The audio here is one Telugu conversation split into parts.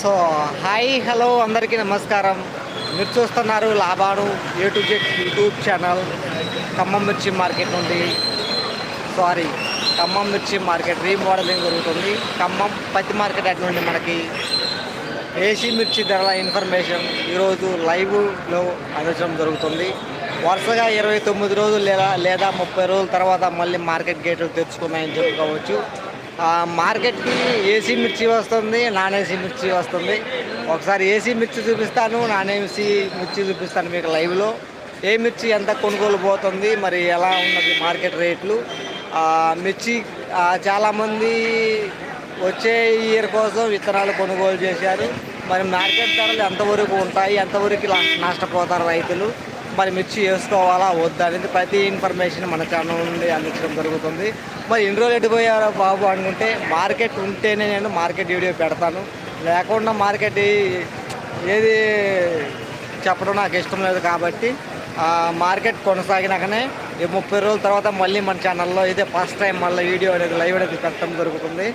సో హాయ్ హలో అందరికీ నమస్కారం. మీరు చూస్తున్నారు Laban A to Z YouTube channel Khammam మిర్చి మార్కెట్ నుండి. సారీ ఖమ్మం మిర్చి మార్కెట్ రీమోడలింగ్ జరుగుతుంది. ఖమ్మం పత్తి మార్కెట్ అటు నుండి మనకి ఏసీ మిర్చి ధరల ఇన్ఫర్మేషన్ ఈరోజు లైవ్లో అందించడం జరుగుతుంది. వరుసగా ఇరవై తొమ్మిది రోజులు లేదా లేదా ముప్పై రోజుల తర్వాత మళ్ళీ మార్కెట్ గేట్లు తెరుచుకున్నాయని చెప్పుకోవచ్చు. మార్కెట్కి ఏసీ మిర్చి వస్తుంది నాన్ ఏసీ మిర్చి వస్తుంది. ఒకసారి ఏసీ మిర్చి చూపిస్తాను నాన్ ఏసీ మిర్చి చూపిస్తాను మీకు లైవ్లో. ఏ మిర్చి ఎంత కొనుగోలు పోతుంది మరి ఎలా ఉన్నది మార్కెట్ రేట్లు. మిర్చి చాలామంది వచ్చే ఇయర్ కోసం విత్తనాలు కొనుగోలు చేశారు. మరి మార్కెట్ ధరలు ఎంతవరకు ఉంటాయి ఎంతవరకు నష్టపోతారు రైతులు. మరి మిర్చి వేసుకోవాలా వద్దా అనేది ప్రతి ఇన్ఫర్మేషన్ మన ఛానల్ నుండి అందించడం జరుగుతుంది. మరి ఇన్ని రోజులు ఎటుపోయారో బాబు అనుకుంటే మార్కెట్ ఉంటేనే నేను మార్కెట్ వీడియో పెడతాను. లేకుండా మార్కెట్ ఏది చెప్పడం నాకు ఇష్టం లేదు కాబట్టి మార్కెట్ కొనసాగినాకనే ఈ ముప్పై రోజుల తర్వాత మళ్ళీ మన ఛానల్లో ఇదే ఫస్ట్ టైం మళ్ళీ వీడియో అనేది లైవ్ అనేది పెట్టడం జరుగుతుంది.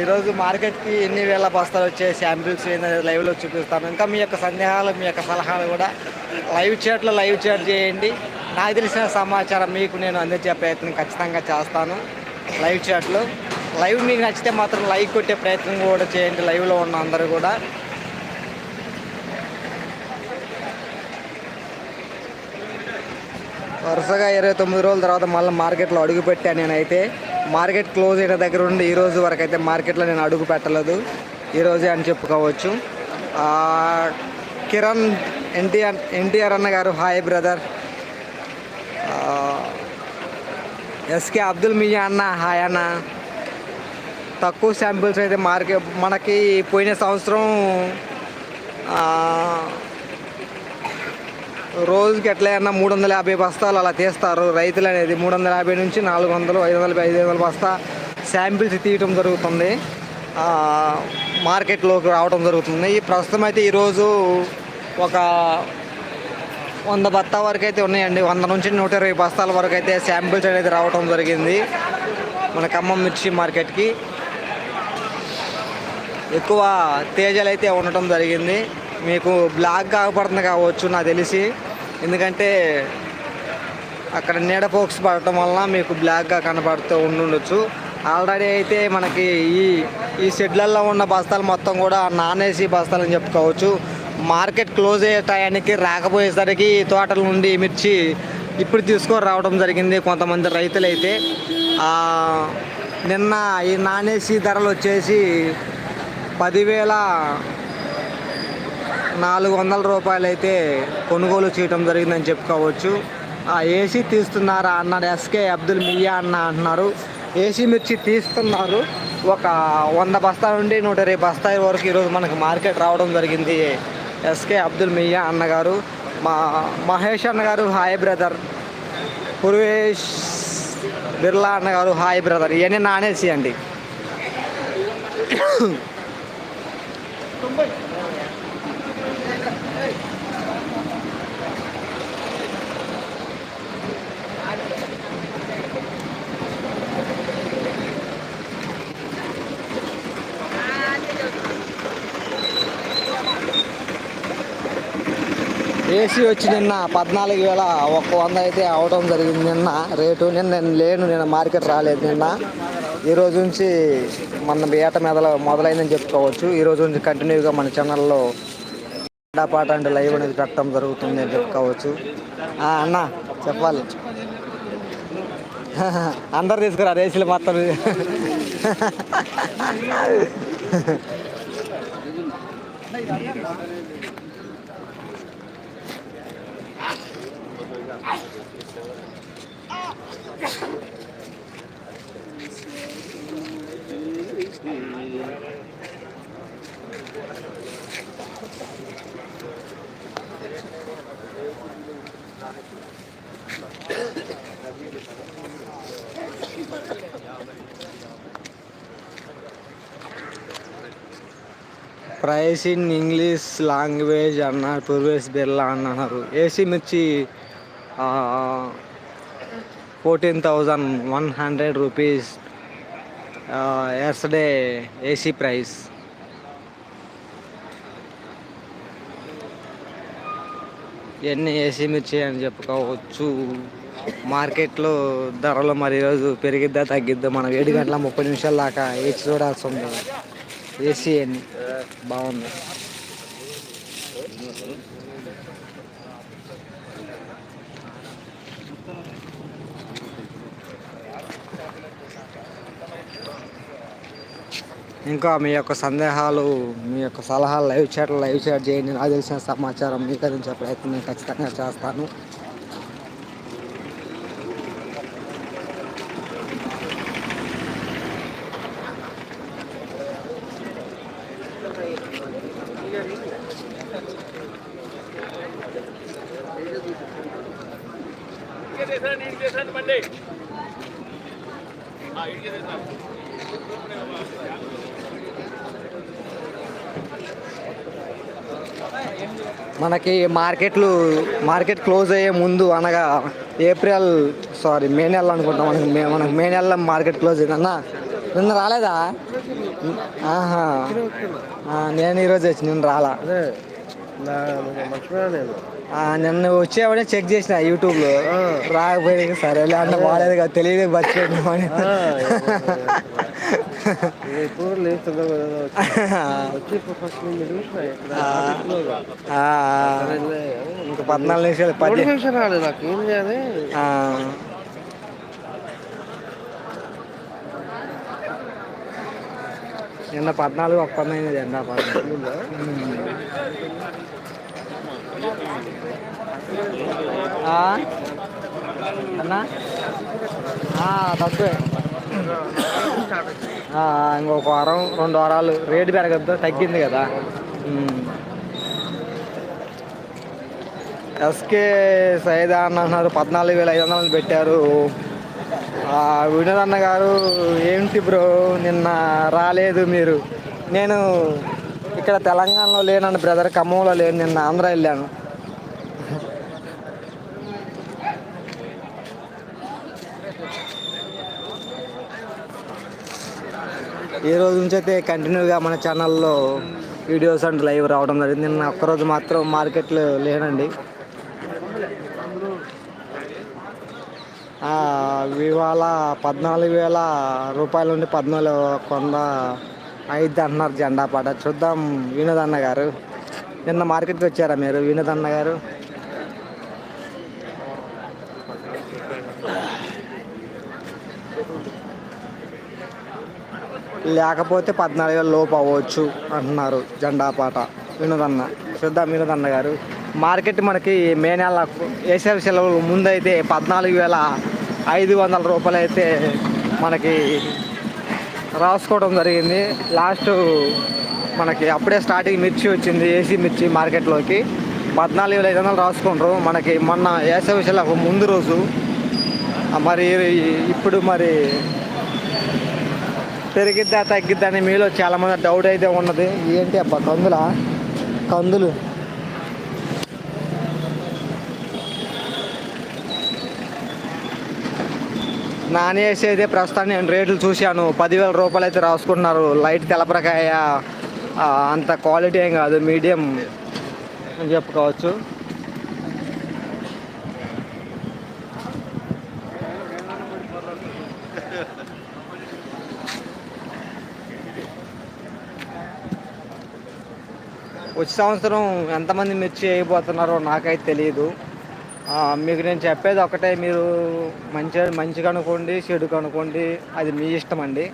ఈరోజు మార్కెట్కి ఎన్ని వేల బస్తాలు వచ్చే శాంపిల్స్ అనేది లైవ్లో చూపిస్తాను. ఇంకా మీ యొక్క సందేహాలు మీ యొక్క సలహాలు కూడా లైవ్ చాట్లో లైవ్ చాట్ చేయండి. నాకు తెలిసిన సమాచారం మీకు నేను అందించే ప్రయత్నం ఖచ్చితంగా చేస్తాను. లైవ్ చాట్లో లైవ్ మీకు నచ్చితే మాత్రం లైక్ కొట్టే ప్రయత్నం కూడా చేయండి లైవ్లో ఉన్న అందరూ కూడా. వరుసగా ఇరవై తొమ్మిది రోజుల తర్వాత మళ్ళీ మార్కెట్లో అడుగుపెట్టాను నేనైతే. మార్కెట్ క్లోజ్ అయిన దగ్గర నుండి ఈ రోజు వరకు అయితే మార్కెట్లో నేను అడుగు పెట్టలేదు. ఈరోజే అని చెప్పుకోవచ్చు. కిరణ్ ఎన్టీఆర్ ఎన్టీఆర్ అన్న గారు hi brother. SK Abdul Mia అన్న హాయ్ అన్న. తక్కువ శాంపిల్స్ అయితే మార్కెట్ మనకి పోయిన సంవత్సరం రోజుకి ఎట్లా అన్నా మూడు వందల యాభై బస్తాలు అలా తీస్తారు. రైతులు అనేది మూడు వందల యాభై నుంచి నాలుగు వందలు ఐదు వందల ఐదు వందల బస్తా శాంపిల్స్ తీయటం జరుగుతుంది. మార్కెట్లోకి రావడం జరుగుతుంది. ఈ ప్రస్తుతం అయితే ఈరోజు ఒక వంద బత్తా వరకు అయితే ఉన్నాయండి. వంద నుంచి నూట ఇరవై బస్తాల వరకు అయితే శాంపిల్స్ అనేది రావడం జరిగింది. మన ఖమ్మం మిర్చి మార్కెట్కి. ఎక్కువ తేజలు అయితే ఉండటం జరిగింది. మీకు బ్లాక్ కాకపడుతుంది కావచ్చు నాకు తెలిసి. ఎందుకంటే అక్కడ నీడ ఫోక్స్ పడటం వలన మీకు బ్లాక్గా కనబడుతూ ఉండుండొచ్చు. ఆల్రెడీ అయితే మనకి ఈ ఈ షెడ్లల్లో ఉన్న బస్తాలు మొత్తం కూడా నాన్ ఏసీ బస్తాలు అని చెప్పుకోవచ్చు. మార్కెట్ క్లోజ్ అయ్యే టయానికి రాకపోయేసరికి తోటల నుండి మిర్చి ఇప్పుడు తీసుకొని రావడం జరిగింది కొంతమంది రైతులు అయితే నిన్న ఈ నానేసి ధరలు వచ్చేసి పదివేల నాలుగు వందల రూపాయలు అయితే కొనుగోలు చేయడం జరిగిందని చెప్పుకోవచ్చు. ఆ ఏసీ తీస్తున్నారా అన్నాడు ఎస్కే అబ్దుల్ మియా అన్న అంటున్నారు. ఏసీ మిర్చి తీస్తున్నారు. ఒక వంద బస్తాల నుండి నూట ఇరవై బస్తాల వరకు ఈరోజు మనకు మార్కెట్ రావడం జరిగింది ఎస్కే అబ్దుల్ మియా అన్నగారు. మా మహేష్ అన్నగారు హాయ్ బ్రదర్. పూర్వేష్ బిర్లా అన్నగారు హాయ్ బ్రదర్. ఇవన్నీ నానేసి అండి. ఏసీ వచ్చి నిన్న పద్నాలుగు వేల ఒక వంద అయితే అవడం జరిగింది నిన్న. రేటు నిన్న నేను లేను నిన్న మార్కెట్ రాలేదు నిన్న. ఈ రోజు నుంచి మన ఏట మీద మొదలైందని చెప్పుకోవచ్చు. ఈ రోజు నుంచి కంటిన్యూగా మన ఛానల్లో పాట అంటే లైవ్ అనేది పెట్టడం జరుగుతుంది అని చెప్పుకోవచ్చు. అన్న చెప్పాలి. అందరు తీసుకురా రేసులు మొత్తం. ప్రైస్ ఇన్ ఇంగ్లీష్ లాంగ్వేజ్ అన్నారు పూర్వేష్ బిర్లా అన్నారు. ఏసీ మిర్చి fourteen thousand one hundred rupees ఎస్డే AC price. ఇవన్నీ ఏసీ మిర్చి అని చెప్పుకోవచ్చు. మార్కెట్లో ధరలు మరి ఈరోజు పెరిగిద్దా తగ్గిద్దా? మనం ఏడు గంటల ముప్పై నిమిషాల దాకా వేచి చూడాల్సి ఉంది. ఏసీ అని బాగుంది. ఇంకా మీ యొక్క సందేహాలు మీ యొక్క సలహాలు లైవ్ చాట్ లైవ్ చాట్ చేయండి. నాకు తెలిసిన సమాచారం మీకు అందించే ప్రయత్నం నేను ఖచ్చితంగా చేస్తాను. మనకి మార్కెట్లు మార్కెట్ క్లోజ్ అయ్యే ముందు అనగా ఏప్రిల్ సారీ మే నెల అనుకుంటాం మనకి మే మనకి మే నెలలో మార్కెట్ క్లోజ్ అయిందన్న నిన్న రాలేదా? ఆహా. నేను ఈరోజు వచ్చి నిన్న రాలా? నిన్న వచ్చేవాడే చెక్ చేసిన యూట్యూబ్లో. రాకపోయింది సరేలే అంటే బాగాలేదు కదా తెలియదు బతికేద్దామని లేదు తొందరగా వచ్చి ఫస్ట్ నేను ఇక. పద్నాలుగు నిమిషాలు పది. రాలేదు నాకు ఏం చేయాలి. నిన్న పద్నాలుగు ఒప్పందైంది ఎండా పద్నాలుగు? అన్నా? తక్కువే. ఇంకొక వారం రెండు వారాలు రేటు పెరగద్దు తగ్గింది కదా. ఎస్కే సైదా అన్న అన్నారు పద్నాలుగు వేల ఐదు వందలు పెట్టారు. వినోద్ అన్న గారు ఏంటి బ్రో నిన్న రాలేదు మీరు. నేను ఇక్కడ తెలంగాణలో లేనండి బ్రదర్ ఖమ్మంలో లేను నిన్న ఆంధ్ర వెళ్ళాను. ఈ రోజు నుంచి అయితే కంటిన్యూగా మన ఛానల్లో వీడియోస్ అండ్ లైవ్ రావడం జరిగింది. నిన్న ఒక్కరోజు మాత్రం మార్కెట్లో లేనండి. ఇవాళ పద్నాలుగు వేల రూపాయల నుండి పద్నాలుగు కొంద ఐదు అంటున్నారు జెండా పాట. చూద్దాం వినోద్ అన్న గారు. నిన్న మార్కెట్కి వచ్చారా మీరు వినోద్ అన్న గారు? లేకపోతే పద్నాలుగు వేల లోపు అవ్వచ్చు అంటున్నారు జెండా పాట. వినోదన్న చూద్దాం వినోదన్న గారు. మార్కెట్ మనకి మే నెల వేసవి సెలవులు ముందైతే పద్నాలుగు వేల ఐదు వందల రూపాయలు అయితే మనకి రాసుకోవడం జరిగింది. లాస్ట్ మనకి అప్పుడే స్టార్టింగ్ మిర్చి వచ్చింది ఏసీ మిర్చి మార్కెట్లోకి. పద్నాలుగు వేల ఐదు వందలు రాసుకుంటారు మనకి మొన్న వేసవి సెలవు ముందు రోజు. మరి ఇప్పుడు మరి పెరిగిద్దా తగ్గిద్దా అని మీలో చాలామంది డౌట్ అయితే ఉన్నది. ఏంటి అబ్బా కందుల? కందులు. నానేసి అయితే ప్రస్తుతం నేను రేట్లు చూశాను. పదివేల రూపాయలు అయితే రాసుకుంటున్నారు. లైట్ తెలపరకాయ అంత క్వాలిటీ ఏం కాదు మీడియం అని చెప్పుకోవచ్చు. వచ్చే సంవత్సరం ఎంతమంది మిర్చి వేయబోతున్నారో నాకైతే తెలియదు మీకు నేను చెప్పేది ఒకటే మీరు మంచి మంచిగా అనుకోండి చెడు కనుకోండి అది మీ ఇష్టం అండి.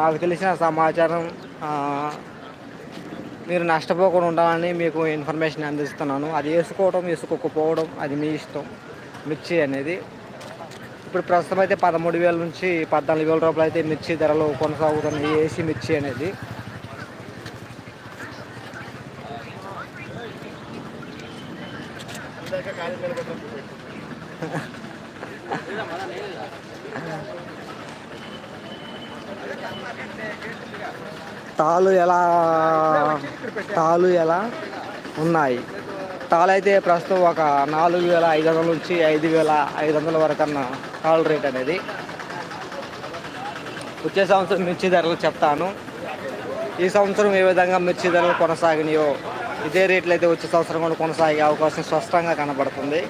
నాకు తెలిసిన సమాచారం మీరు నష్టపోకుండా ఉండాలని మీకు ఇన్ఫర్మేషన్ అందిస్తున్నాను. అది వేసుకోవడం వేసుకోకపోవడం అది మీ ఇష్టం మిర్చి అనేది. ఇప్పుడు ప్రస్తుతం అయితే పదమూడు వేల నుంచి పద్నాలుగు వేల రూపాయలు అయితే మిర్చి ధరలు కొనసాగుతున్నాయి ఏసీ మిర్చి అనేది. తాళ్ళు ఎలా తాళ్ళు ఎలా ఉన్నాయి? తాళ్ళు అయితే ప్రస్తుతం ఒక నాలుగు వేల ఐదు వందల నుంచి ఐదు వేల ఐదు వందల వరకు అన్న తాళ్ళు రేట్ అనేది. వచ్చే సంవత్సరం మిర్చి ధరలు చెప్తాను. ఈ సంవత్సరం ఏ విధంగా మిర్చి ధరలు కొనసాగినాయో ఇదే రేట్లు అయితే వచ్చే సంవత్సరం కూడా కొనసాగే అవకాశం స్పష్టంగా కనబడుతుంది.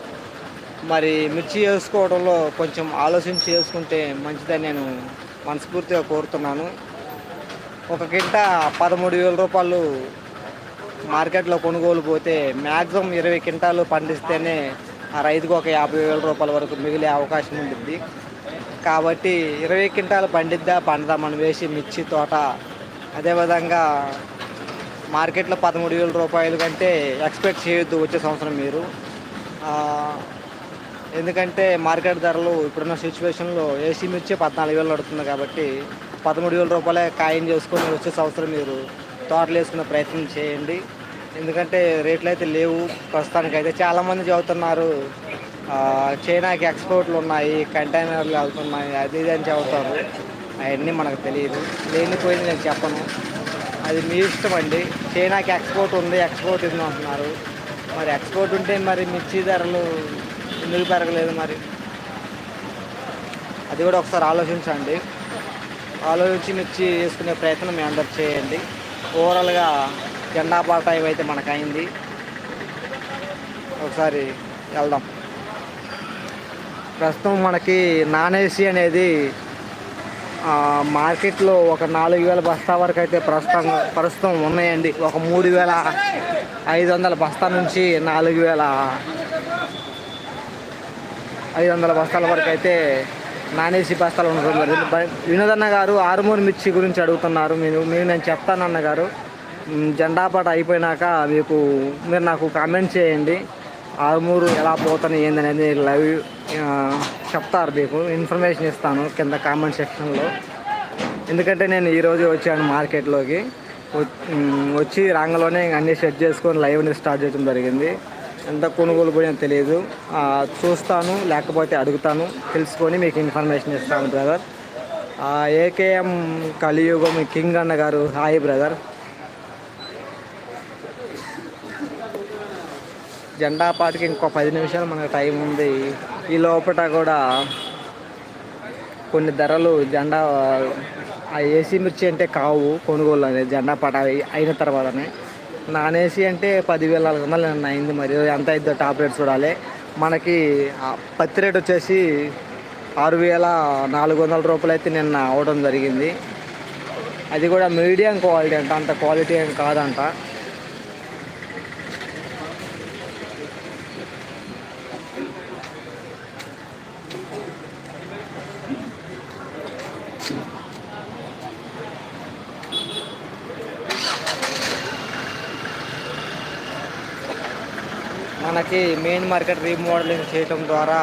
మరి మిర్చి వేసుకోవడంలో కొంచెం ఆలోచించి చేసుకుంటే మంచిదని నేను మనస్ఫూర్తిగా కోరుతున్నాను. ఒక కింట పదమూడు వేల రూపాయలు మార్కెట్లో కొనుగోలు పోతే మ్యాక్సిమం ఇరవై క్వింటాలు పండిస్తేనే ఆ రైతుకు ఒక యాభై వేల రూపాయల వరకు మిగిలే అవకాశం ఉంటుంది కాబట్టి ఇరవై క్వింటాలు పండిద్దా పండదా మనం వేసి మిర్చి తోట. అదేవిధంగా మార్కెట్లో పదమూడు వేల రూపాయలు కంటే ఎక్స్పెక్ట్ చేయొద్దు వచ్చే సంవత్సరం మీరు. ఎందుకంటే మార్కెట్ ధరలు ఇప్పుడున్న సిచ్యువేషన్లో ఏసీ మిర్చి పద్నాలుగు వేలు పడుతుంది కాబట్టి పదమూడు వేల రూపాయలే ఖాయం చేసుకొని వచ్చే సంవత్సరం మీరు తోటలు వేసుకునే ప్రయత్నం చేయండి. ఎందుకంటే రేట్లు అయితే లేవు. ప్రస్తుతానికైతే చాలామంది చదువుతున్నారు. చైనాకి ఎక్స్పోర్ట్లు ఉన్నాయి కంటైనర్లు వెళ్తున్నాయి అది ఇది అని చెబుతారు అవన్నీ మనకు తెలియదు. లేనిపోయింది నేను చెప్పను. అది మీ ఇష్టం అండి. చైనాకి ఎక్స్పోర్ట్ ఉంది ఎక్స్పోర్ట్ ఉంది అంటున్నారు. మరి ఎక్స్పోర్ట్ ఉంటే మరి మిర్చి ధరలు ఎందుకు పెరగలేదు మరి. అది కూడా ఒకసారి ఆలోచించండి. ఆలోచించి మిర్చి వేసుకునే ప్రయత్నం మీ అందరు చేయండి. ఓవరాల్గా జెండా పాట అయితే మనకు అయింది ఒకసారి వెళ్దాం. ప్రస్తుతం మనకి నాన్ ఏసీ అనేది మార్కెట్లో ఒక నాలుగు వేల బస్తా వరకు అయితే ప్రస్తుతం ప్రస్తుతం ఉన్నాయండి. ఒక మూడు వేల ఐదు వందల బస్తా నుంచి నాలుగు వేల ఐదు వందల బస్తాల వరకు అయితే నాన్ ఏసీ బస్తాలు ఉండడం వినోదన్న గారు ఆరుమూరు మిర్చి గురించి అడుగుతున్నారు. మీరు మీరు నేను చెప్తానన్న గారు. జెండా పాట అయిపోయినాక మీకు మీరు నాకు కామెంట్ చేయండి. ఆరుమూరు ఎలా పోతుంది ఏందనేది లైవ్ చెప్తారు మీకు. ఇన్ఫర్మేషన్ ఇస్తాను కింద కామెంట్ సెక్షన్లో. ఎందుకంటే నేను ఈరోజు వచ్చాను మార్కెట్లోకి. వచ్చి రాంగలోనే అన్నీ సెట్ చేసుకొని లైవ్ని స్టార్ట్ చేయడం జరిగింది. ఎంత కొనుగోలు కూడా తెలియదు. చూస్తాను లేకపోతే అడుగుతాను తెలుసుకొని మీకు ఇన్ఫర్మేషన్ ఇస్తాను బ్రదర్. ఏకేఎం కలియుగం కింగ్ అన్న గారు హాయ్ బ్రదర్. జెండా పాటికి ఇంకో పది నిమిషాలు మనకు టైం ఉంది. ఈ లోపల కూడా కొన్ని ధరలు జెండా ఆ ఏసీ మిర్చి అంటే కావు కొనుగోలు అనేది జెండా పాట అయిన తర్వాతనే. నాన్ ఏసీ అంటే పదివేల నాలుగు వందలు అయింది మరి. ఎంత అయిందో టాప్ రేట్ చూడాలి. మనకి పత్తి రేట్ వచ్చేసి ఆరు వేల నాలుగు వందల రూపాయలు అయితే నిన్న అవడం జరిగింది. అది కూడా మీడియం క్వాలిటీ అంట అంత క్వాలిటీ ఏం కాదంట. మనకి మెయిన్ మార్కెట్ రీమోడలింగ్ చేయటం ద్వారా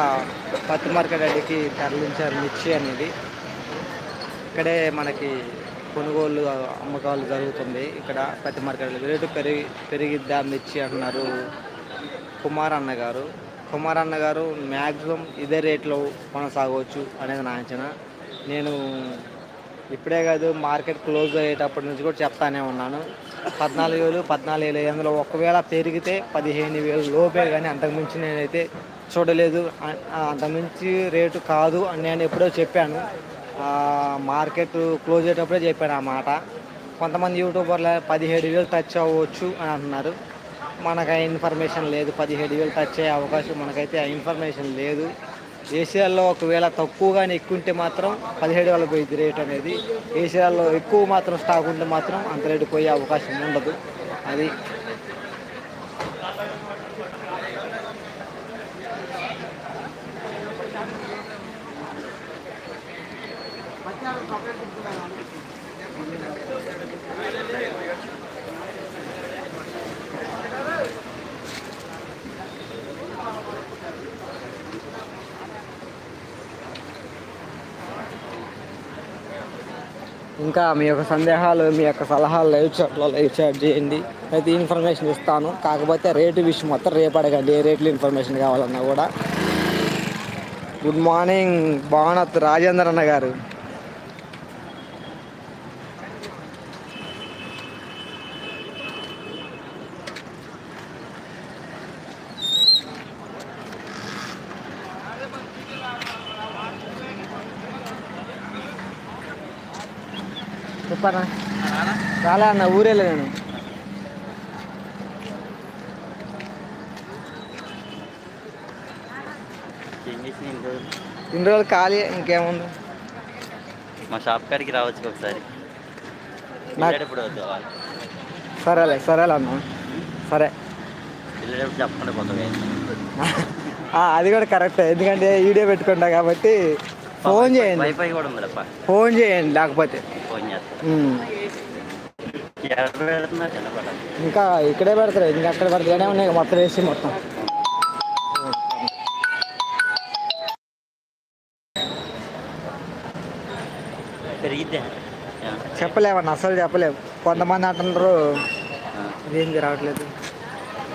పత్తి మార్కెట్ అడిగి తరలించారు మిర్చి అనేది. ఇక్కడే మనకి కొనుగోలు అమ్మకాలు జరుగుతుంది. ఇక్కడ పత్తి మార్కెట్లో రేటు పెరిగి పెరిగిద్దా మిర్చి అంటున్నారు కుమార్ అన్న గారు. కుమార్ అన్న గారు మ్యాక్సిమం ఇదే రేట్లో కొనసాగవచ్చు అనేది నా అంచనా. నేను ఇప్పుడే కాదు మార్కెట్ క్లోజ్ అయ్యేటప్పటి నుంచి కూడా చెప్తానే ఉన్నాను. పద్నాలుగు వేలు పద్నాలుగు వేలు అందులో ఒకవేళ పెరిగితే పదిహేను వేలు లోపే కానీ అంతకుమించి నేనైతే చూడలేదు. అంతకుమించి రేటు కాదు అని నేను ఎప్పుడో చెప్పాను. మార్కెట్ క్లోజ్ అయ్యేటప్పుడే చెప్పాను ఆ మాట. కొంతమంది యూట్యూబర్లు పదిహేడు వేలు టచ్ అవ్వచ్చు అని అంటున్నారు. మనకు ఆ ఇన్ఫర్మేషన్ లేదు. పదిహేడు వేలు టచ్ అయ్యే అవకాశం మనకైతే ఆ ఇన్ఫర్మేషన్ లేదు. ఏషియాలో ఒకవేళ తక్కువగానే ఎక్కువ ఉంటే మాత్రం పదిహేడు వేల పోయింది రేట్ అనేది. ఏషియాలో ఎక్కువ మాత్రం స్టాక్ ఉంటే మాత్రం అంత రేటు పోయే అవకాశం ఉండదు. అది ఇంకా మీ యొక్క సందేహాలు మీ యొక్క సలహాలు లైవ్ చాట్లో లైవ్ చాట్ చేయండి. అయితే ఇన్ఫర్మేషన్ ఇస్తాను. కాకపోతే రేటు విషయం మొత్తం రేపు అడగండి. ఏ రేట్లు ఇన్ఫర్మేషన్ కావాలన్నా కూడా. గుడ్ మార్నింగ్ భావనత్ రాజేంద్ర అన్న గారు. చెప్పారా? రాలే అన్న ఊరేలే నేను. ఇన్ని రోజులు ఖాళీ ఇంకేముంది? మా షాప్ కాడికి రావచ్చు ఒకసారి. సరేలే సరేలే అన్న. సరే. చెప్పండి అది కూడా కరెక్టే. ఎందుకంటే వీడియో పెట్టుకుంటా కాబట్టి ఫోన్ చేయండి. వైఫై కూడా ఫోన్ చేయండి లేకపోతే. ఫోన్ ఇంకా ఇక్కడే పెడతారు ఇంకా అక్కడ పెడతానే ఉన్నాయి మొత్తం వేసి మొత్తం. చెప్పలేమన్న అసలు చెప్పలేము కొంతమంది అంటున్నారు ఇదేంది రావట్లేదు?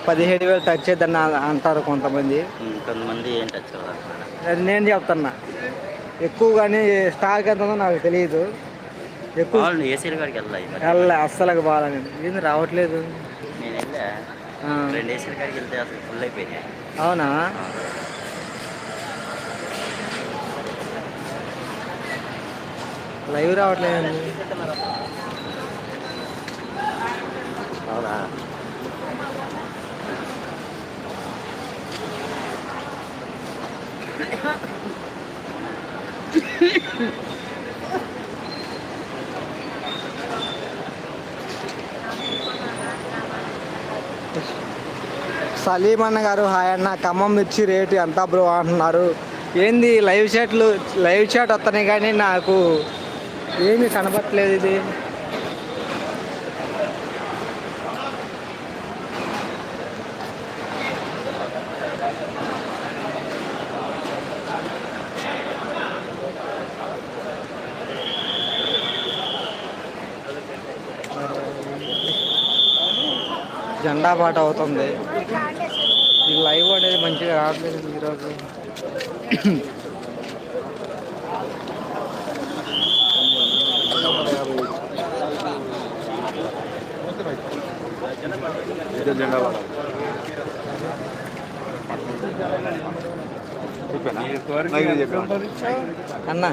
పదిహేడు వేలు టచ్ చేద్దని అంటారు కొంతమంది. కొంతమంది వచ్చారు అది నేను చెప్తున్నా. ఎక్కువ కానీ స్టాక్ ఎంత ఉందో నాకు తెలియదు ఎక్కువ వాళ్ళు ఏసీల కాడికి వెళ్ళాలి మరి. వెళ్ళ అస్సలు బాగాలని ఏంది రావట్లేదు? నేను వెళ్ళా. ఆ, రెండు ఏసీల కాడికి వెళ్తే అసలు ఫుల్ అయిపోయింది అవునా? లైవ్ రావట్లేదు అవునా? సలీం అన్న గారు హాయ్ అన్న ఖమ్మం మిర్చి రేటు ఎంత బ్రో అంటున్నారు? ఏంది లైవ్ చాట్లు లైవ్ చాట్ వస్తున్నాయి కానీ నాకు ఏమీ కనపట్లేదు ఇది. జెండా పాట అవుతుంది. ఈ లైవ్ అనేది మంచిగా రావట్లేదు ఈరోజు. అన్న.